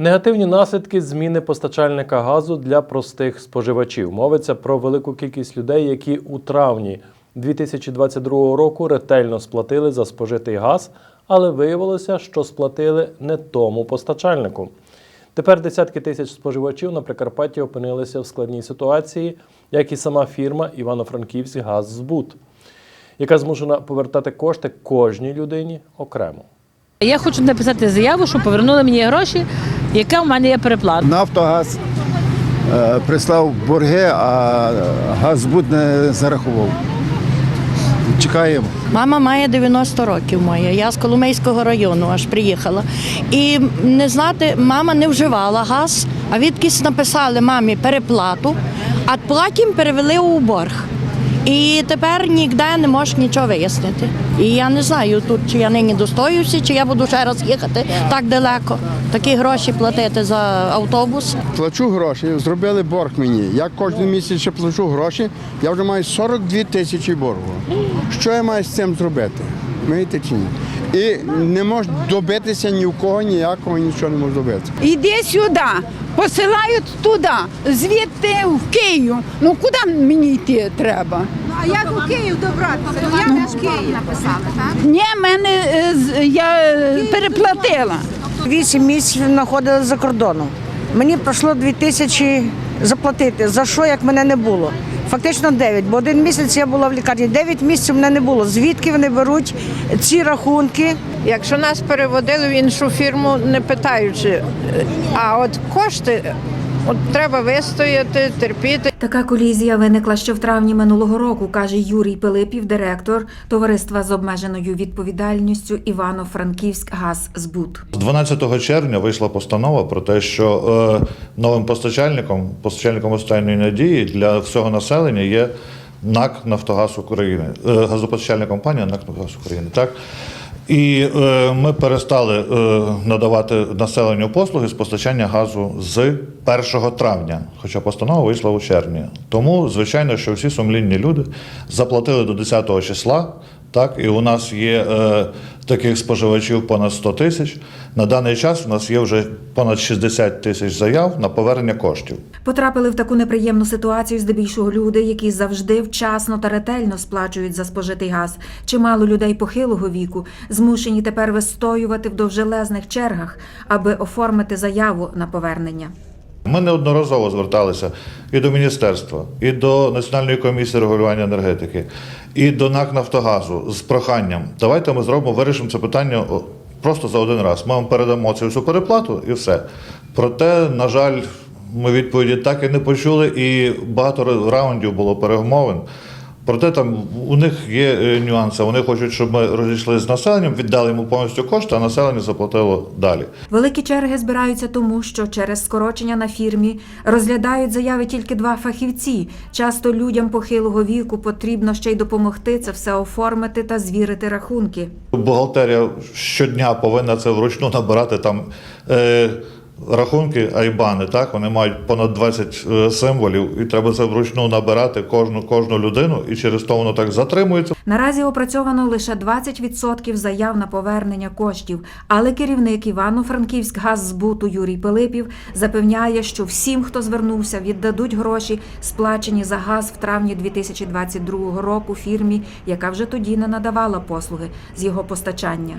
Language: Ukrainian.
Негативні наслідки зміни постачальника газу для простих споживачів. Мовиться про велику кількість людей, які у травні 2022 року ретельно сплатили за спожитий газ, але виявилося, що сплатили не тому постачальнику. Тепер десятки тисяч споживачів на Прикарпатті опинилися в складній ситуації, як і сама фірма Івано-Франківськ Газзбут, яка змушена повертати кошти кожній людині окремо. Я хочу написати заяву, щоб повернули мені гроші, яка в мене є переплата. Нафтогаз е, прислав борги, а газбуд не зарахував. Чекаємо. Мама має 90 років моя. Я з Коломийського району аж приїхала. І не знати, мама не вживала газ, а відкись написали мамі переплату, а потім перевели у борг. І тепер ніде не можеш нічого вияснити. І я не знаю тут, чи я нині достоюся, чи я буду ще раз їхати так далеко. Такі гроші платити за автобус. Плачу гроші, зробили борг мені. Я кожен місяць плачу гроші, я вже маю 42 тисячі боргу. Що я маю з цим зробити? Маєте чи ні? І не можу добитися ні в кого, ніякого, нічого не можу добитися. Іди сюди, посилають туди, звідти в Київ. Ну куди мені йти треба? А як у Київ добратися? Я не в Київ написали, так? Ні, мене е, з- я е, переплатила. Вісім місяців знаходилася за кордоном. Мені пройшло дві тисячі заплатити. За що, як мене не було? Фактично 9, бо один місяць я була в лікарні. 9 місяців мене не було. Звідки вони беруть ці рахунки? Якщо нас переводили в іншу фірму, не питаючи, а от кошти от треба вистояти, терпіти. Така колізія виникла ще в травні минулого року, каже Юрій Пилипів, директор товариства з обмеженою відповідальністю Івано-Франківськ Газзбут. З 12 червня вийшла постанова про те, що е, новим постачальником, постачальником останньої надії для всього населення є НАК Нафтогаз України, е, газопостачальна компанія НАК Нафтогаз України. Так? І е, ми перестали е, надавати населенню послуги з постачання газу з 1 травня, хоча постанова вийшла у червні. Тому, звичайно, що всі сумлінні люди заплатили до 10 числа. Так, і у нас є е, таких споживачів понад 100 тисяч. На даний час у нас є вже понад 60 тисяч заяв на повернення коштів. Потрапили в таку неприємну ситуацію здебільшого люди, які завжди вчасно та ретельно сплачують за спожитий газ. Чимало людей похилого віку змушені тепер вистоювати в довжелезних чергах, аби оформити заяву на повернення. Ми неодноразово зверталися і до міністерства, і до Національної комісії регулювання енергетики, і до НАК Нафтогазу з проханням. Давайте ми зробимо, вирішимо це питання просто за один раз. Ми вам передамо цю всю переплату і все. Проте, на жаль, ми відповіді так і не почули, і багато раундів було перемовин. Проте там у них є е, нюанси. Вони хочуть, щоб ми розійшлися з населенням, віддали йому повністю кошти, а населення заплатило далі. Великі черги збираються тому, що через скорочення на фірмі розглядають заяви тільки два фахівці. Часто людям похилого віку потрібно ще й допомогти це все оформити та звірити рахунки. Бухгалтерія щодня повинна це вручну набирати там. Е, Рахунки Айбани, так вони мають понад 20 е, символів, і треба це вручну набирати кожну кожну людину, і через то воно так затримується. Наразі опрацьовано лише 20% заяв на повернення коштів, але керівник Івано-Франківськ газзбуту Юрій Пилипів запевняє, що всім, хто звернувся, віддадуть гроші, сплачені за газ в травні 2022 року фірмі, яка вже тоді не надавала послуги з його постачання.